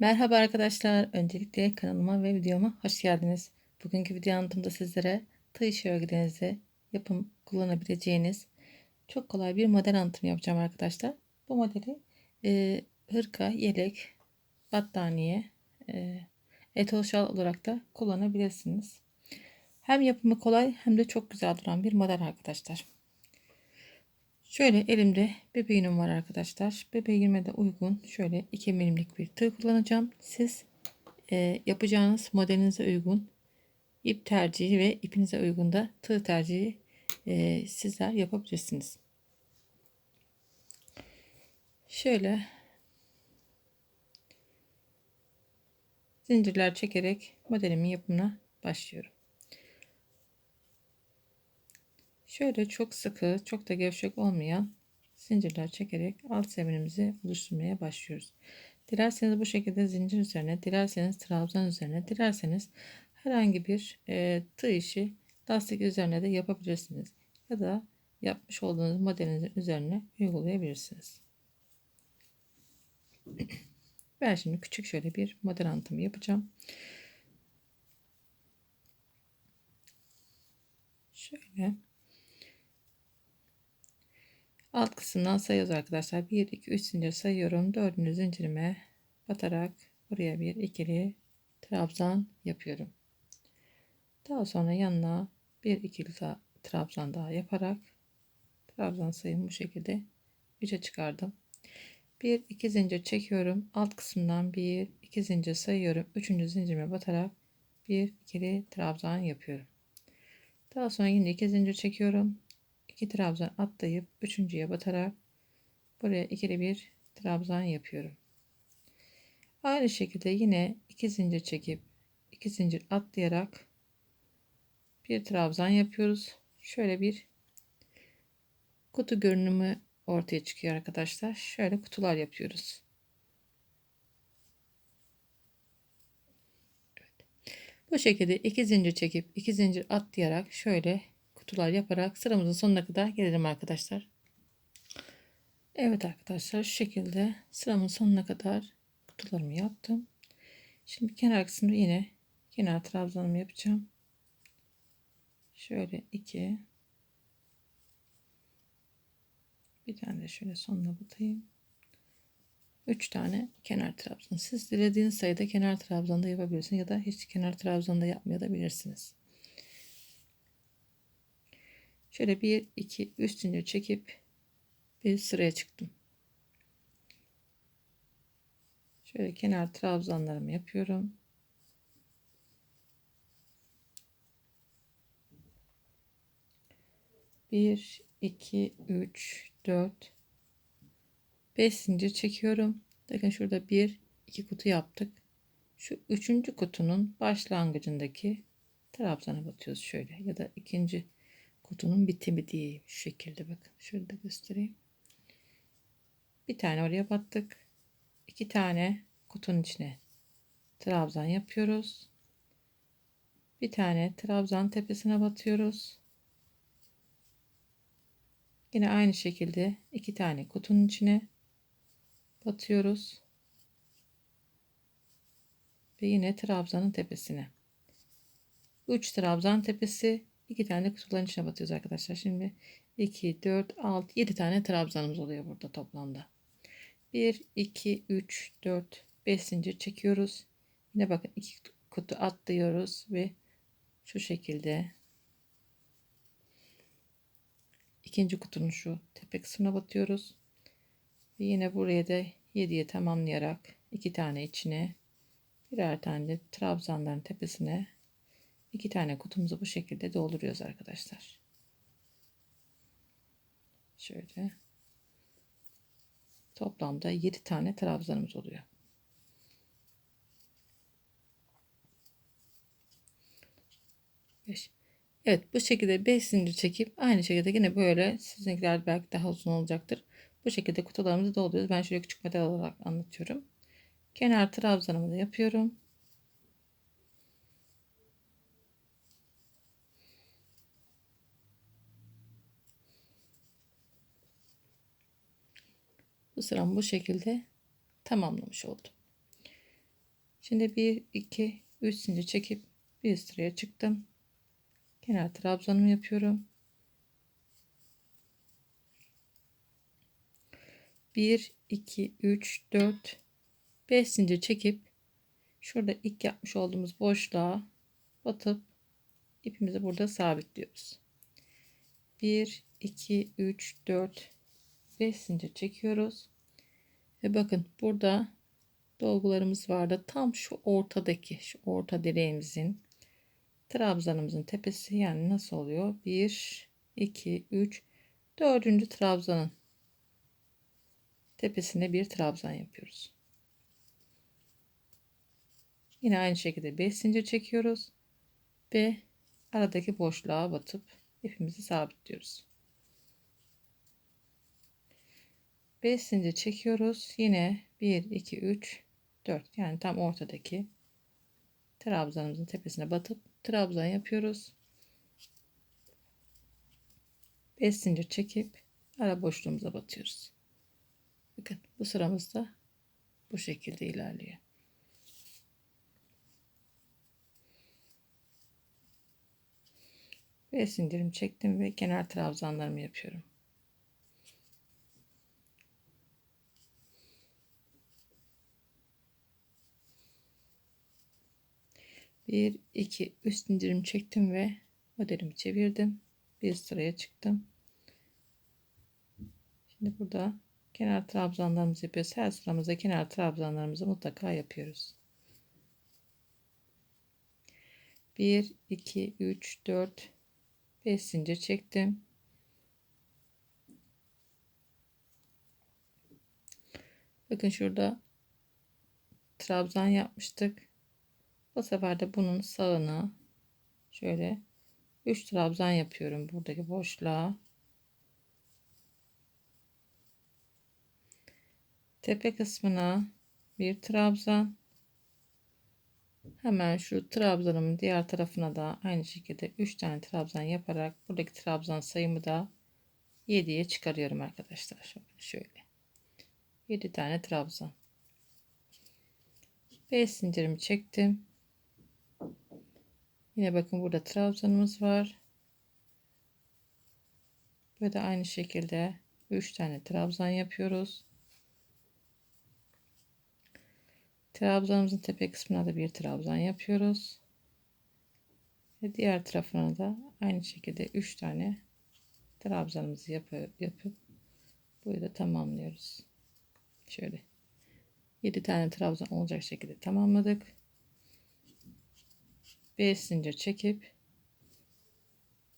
Merhaba arkadaşlar. Öncelikle kanalıma ve videoma hoş geldiniz. Bugünkü video anlatımda sizlere tığ işi örgülerinizde yapım kullanabileceğiniz çok kolay bir model anlatımı yapacağım arkadaşlar. Bu modeli e, hırka, yelek, battaniye, e, etol şal olarak da kullanabilirsiniz. Hem yapımı kolay hem de çok güzel duran bir model arkadaşlar. Şöyle elimde bebeğim var arkadaşlar. Bebeğime de uygun şöyle 2 milimlik bir tığ kullanacağım. Siz e, yapacağınız modelinize uygun ip tercihi ve ipinize uygun da tığ tercihi e, sizler yapabilirsiniz. Şöyle zincirler çekerek modelimin yapımına başlıyorum. Şöyle çok sıkı, çok da gevşek olmayan zincirler çekerek alt zeminimizi oluşturmaya başlıyoruz. Dilerseniz bu şekilde zincir üzerine, dilerseniz trabzan üzerine, dilerseniz herhangi bir e, tığ işi lastik üzerine de yapabilirsiniz. Ya da yapmış olduğunuz modelinizin üzerine uygulayabilirsiniz. Ben şimdi küçük şöyle bir model anlatımı yapacağım. Şöyle Alt kısımdan sayıyoruz arkadaşlar. 1, 2, 3 zincir sayıyorum. Dördüncü zincirime batarak buraya bir ikili trabzan yapıyorum. Daha sonra yanına bir ikili trabzan daha yaparak trabzan sayımı bu şekilde 3'e çıkardım. 1 2 zincir çekiyorum. Alt kısımdan 1 2 zincir sayıyorum. 3. zincirime batarak bir ikili trabzan yapıyorum. Daha sonra yine 2 zincir çekiyorum. 2 trabzan atlayıp üçüncüye batarak buraya ikili bir trabzan yapıyorum. Aynı şekilde yine 2 zincir çekip 2 zincir atlayarak bir trabzan yapıyoruz. Şöyle bir kutu görünümü ortaya çıkıyor arkadaşlar. Şöyle kutular yapıyoruz. Bu şekilde iki zincir çekip iki zincir atlayarak şöyle kutular yaparak sıramızın sonuna kadar gelelim arkadaşlar. Evet arkadaşlar şu şekilde sıramın sonuna kadar kutularımı yaptım. Şimdi kenar kısmında yine kenar trabzanımı yapacağım. Şöyle iki bir tane de şöyle sonuna batayım. 3 tane kenar trabzan. Siz dilediğiniz sayıda kenar trabzan da yapabilirsiniz ya da hiç kenar trabzan da yapmayabilirsiniz. Şöyle bir iki üst zincir çekip bir sıraya çıktım. Şöyle kenar trabzanlarımı yapıyorum. Bir, iki, üç, dört, beş zincir çekiyorum. Bakın şurada bir, iki kutu yaptık. Şu üçüncü kutunun başlangıcındaki trabzana batıyoruz şöyle ya da ikinci kutunun bitimi diyeyim. Şu şekilde bakın. De göstereyim. Bir tane oraya battık. iki tane kutunun içine trabzan yapıyoruz. Bir tane trabzan tepesine batıyoruz. Yine aynı şekilde iki tane kutunun içine batıyoruz. Ve yine trabzanın tepesine. 3 trabzan tepesi 2 tane de kutuların içine batıyoruz arkadaşlar. Şimdi 2, 4, 6, 7 tane trabzanımız oluyor burada toplamda. 1, 2, 3, 4, 5 zincir çekiyoruz. Yine bakın 2 kutu atlıyoruz ve şu şekilde ikinci kutunun şu tepe kısmına batıyoruz. Ve yine buraya da 7'ye tamamlayarak iki tane içine birer tane de trabzanların tepesine iki tane kutumuzu bu şekilde dolduruyoruz arkadaşlar. Şöyle. Toplamda 7 tane trabzanımız oluyor. Beş. Evet bu şekilde 5 zincir çekip aynı şekilde yine böyle sizinkiler belki daha uzun olacaktır. Bu şekilde kutularımızı dolduruyoruz. Ben şöyle küçük model olarak anlatıyorum. Kenar trabzanımı da yapıyorum. Bu sıramı bu şekilde tamamlamış oldum. Şimdi 1 2 3 zincir çekip bir sıraya çıktım. Kenar trabzanımı yapıyorum. 1 2 3 4 5 zincir çekip şurada ilk yapmış olduğumuz boşluğa batıp ipimizi burada sabitliyoruz. 1 2 3 4 5 zincir çekiyoruz. Ve bakın burada dolgularımız vardı. Tam şu ortadaki şu orta direğimizin trabzanımızın tepesi yani nasıl oluyor? 1 2 3 4. trabzanın tepesine bir trabzan yapıyoruz. Yine aynı şekilde 5 zincir çekiyoruz ve aradaki boşluğa batıp ipimizi sabitliyoruz. 5 zincir çekiyoruz. Yine 1 2 3 4 yani tam ortadaki trabzanımızın tepesine batıp trabzan yapıyoruz. 5 zincir çekip ara boşluğumuza batıyoruz. Bakın bu sıramızda bu şekilde ilerliyor. Ve zincirimi çektim ve kenar trabzanlarımı yapıyorum. Bir, iki, üst zincirimi çektim ve modelimi çevirdim. Bir sıraya çıktım. Şimdi burada kenar trabzanlarımızı yapıyoruz. Her sıramızda kenar trabzanlarımızı mutlaka yapıyoruz. 1 2 3 4 5 zincir çektim. Bakın şurada trabzan yapmıştık. Bu sefer de bunun sağına şöyle 3 trabzan yapıyorum buradaki boşluğa. Tepe kısmına bir trabzan. Hemen şu trabzanımın diğer tarafına da aynı şekilde 3 tane trabzan yaparak buradaki trabzan sayımı da 7'ye çıkarıyorum arkadaşlar. Şöyle. şöyle. 7 tane trabzan. 5 zincirimi çektim. Yine bakın burada trabzanımız var. Böyle aynı şekilde 3 tane trabzan yapıyoruz. Trabzanımızın tepe kısmına da bir trabzan yapıyoruz. Ve diğer tarafına da aynı şekilde 3 tane trabzanımızı yapıp, yapıp burayı da tamamlıyoruz. Şöyle 7 tane trabzan olacak şekilde tamamladık. 5 zincir çekip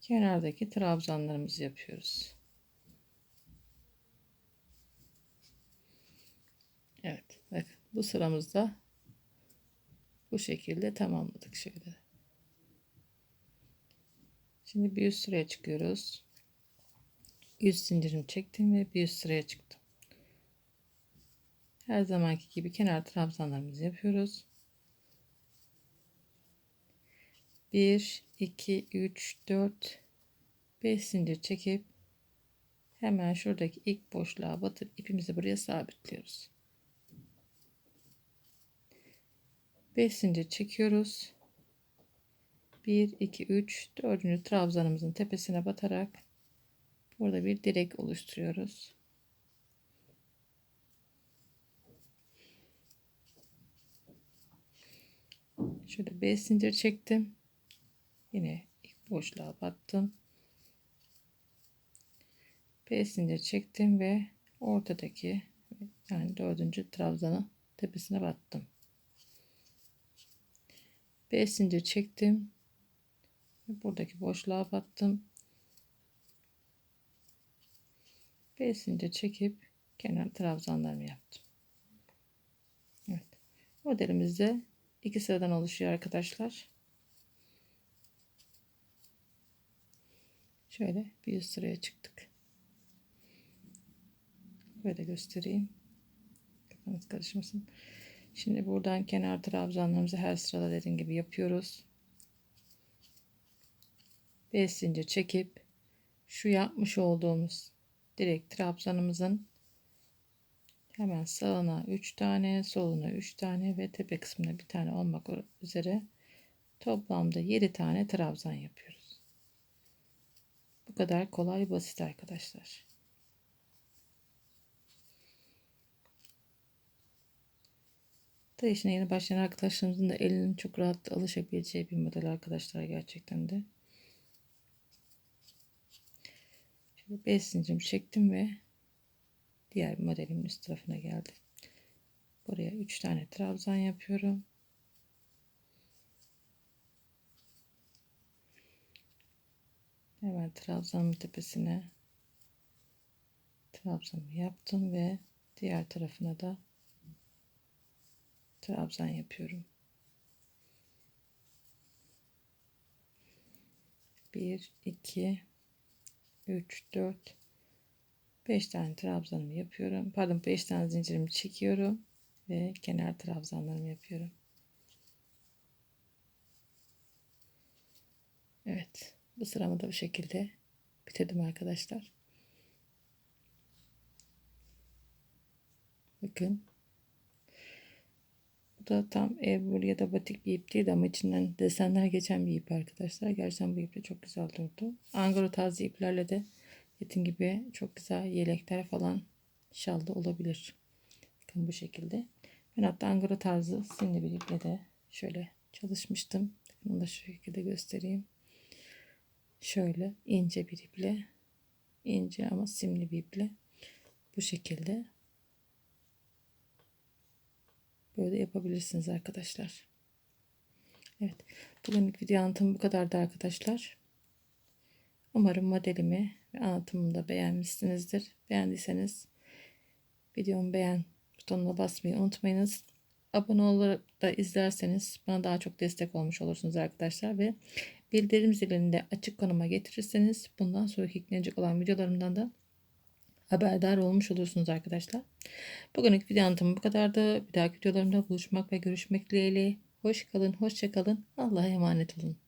kenardaki trabzanlarımızı yapıyoruz. Evet. Bakın bu sıramızda bu şekilde tamamladık şöyle. Şimdi bir üst sıraya çıkıyoruz. 100 zincirimi çektim ve bir üst sıraya çıktım. Her zamanki gibi kenar trabzanlarımızı yapıyoruz. 1 2 3 4 5 zincir çekip hemen şuradaki ilk boşluğa batıp ipimizi buraya sabitliyoruz. 5 zincir çekiyoruz. 1 2 3 4. trabzanımızın tepesine batarak burada bir direk oluşturuyoruz. Şöyle 5 zincir çektim. Yine ilk boşluğa battım. 5 zincir çektim ve ortadaki yani dördüncü trabzanın tepesine battım. 5 zincir çektim. Buradaki boşluğa battım. 5 zincir çekip kenar trabzanlarımı yaptım. Evet. Modelimizde iki sıradan oluşuyor arkadaşlar. Şöyle bir üst sıraya çıktık. Böyle göstereyim. Kafanız karışmasın. Şimdi buradan kenar trabzanlarımızı her sırada dediğim gibi yapıyoruz. 5 zincir çekip şu yapmış olduğumuz direkt trabzanımızın Hemen sağına 3 tane, soluna 3 tane ve tepe kısmına bir tane olmak üzere toplamda 7 tane trabzan yapıyoruz. Bu kadar kolay basit arkadaşlar. Da işine yeni başlayan arkadaşlarımızın da elinin çok rahat alışabileceği bir model arkadaşlar gerçekten de. Şöyle 5 zincirimi çektim ve diğer modelimin üst tarafına geldim. Buraya 3 tane trabzan yapıyorum. Hemen trabzanın tepesine trabzanımı yaptım ve diğer tarafına da trabzan yapıyorum. 1 2 3 4 5 tane trabzanımı yapıyorum. Pardon 5 tane zincirimi çekiyorum ve kenar trabzanlarımı yapıyorum. Evet. Bu sıramı da bu şekilde bitirdim arkadaşlar. Bakın. Bu da tam evbur ya da batik bir ip değil ama içinden desenler geçen bir ip arkadaşlar. Gerçekten bu ip de çok güzel durdu. Angora tarzı iplerle de dediğim gibi çok güzel yelekler falan şalda olabilir. Bakın bu şekilde. Ben hatta angora tarzı simli bir iple de şöyle çalışmıştım. Onu da şu şekilde göstereyim. Şöyle ince bir iple ince ama simli bir iple bu şekilde böyle yapabilirsiniz arkadaşlar. Evet. Bugünlük video anlatımı bu kadardı arkadaşlar. Umarım modelimi ve anlatımımı da beğenmişsinizdir. Beğendiyseniz videomu beğen butonuna basmayı unutmayınız. Abone olarak da izlerseniz bana daha çok destek olmuş olursunuz arkadaşlar ve bildirim zilini de açık konuma getirirseniz bundan sonraki yüklenecek olan videolarımdan da haberdar olmuş olursunuz arkadaşlar. Bugünlük video anlatımı bu kadardı. Bir dahaki videolarımda buluşmak ve görüşmek dileğiyle. Hoş kalın, hoşça kalın. Allah'a emanet olun.